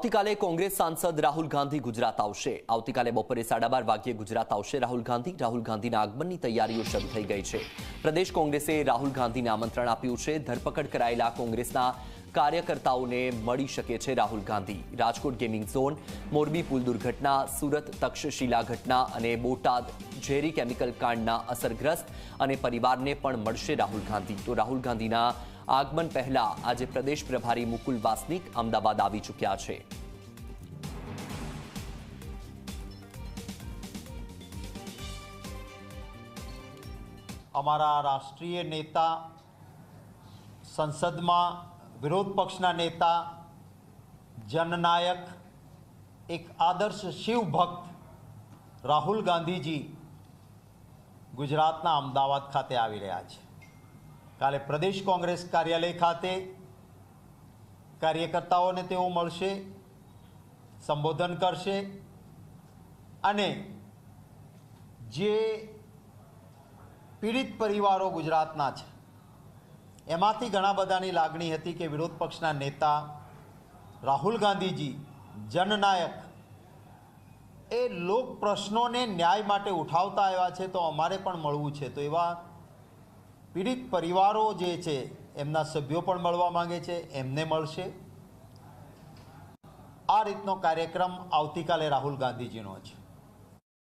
આવતીકાલે કોંગ્રેસ સાંસદ રાહુલ ગાંધી ગુજરાત આવશે. આવતીકાલે બપોરે સાડા બાર વાગ્યે ગુજરાત આવશે. રાહુલ ગાંધી, રાહુલ ગાંધીના આગમનની તૈયારીઓ શરૂ થઈ ગઈ છે. પ્રદેશ કોંગ્રેસે રાહુલ ગાંધીને આમંત્રણ આપ્યું છે. ધરપકડ કરાયેલા કોંગ્રેસના કાર્યકર્તાઓને મળી શકે છે રાહુલ ગાંધી. રાજકોટ ગેમિંગ ઝોન, મોરબી પુલ દુર્ઘટના, સુરત તક્ષશિલા ઘટના અને બોટાદ ઝેરી કેમિકલ કાંડના અસરગ્રસ્ત અને પરિવારને પણ મળશે રાહુલ ગાંધી. તો રાહુલ ગાંધીના આગમન પહેલા આજે પ્રદેશ પ્રભારી મુકુલ વાસનિક અમદાવાદ આવી ચૂક્યા છે. અમારા રાષ્ટ્રીય નેતા, સંસદમાં વિરોધ પક્ષના નેતા, જનનાયક, એક આદર્શ શિવભક્ત રાહુલ ગાંધીજી ગુજરાતના અમદાવાદ ખાતે આવી રહ્યા છે. કાલે પ્રદેશ કોંગ્રેસ કાર્યાલય ખાતે કાર્યકર્તાઓને તેઓ મળશે, સંબોધન કરશે અને જે પીડિત પરિવારો ગુજરાતના છે, એમાંથી ઘણા બધાની લાગણી હતી કે વિરોધ પક્ષના નેતા રાહુલ ગાંધીજી, જનનાયક, એ લોક પ્રશ્નોને ન્યાય માટે ઉઠાવતા આવ્યા છે તો અમારે પણ મળવું છે. તો એવા પીડિત પરિવારો જે છે, એમના સભ્યો પણ મળવા માંગે છે, એમને મળશે. આ રીતનો કાર્યક્રમ આવતીકાલે રાહુલ ગાંધીજીનો છે.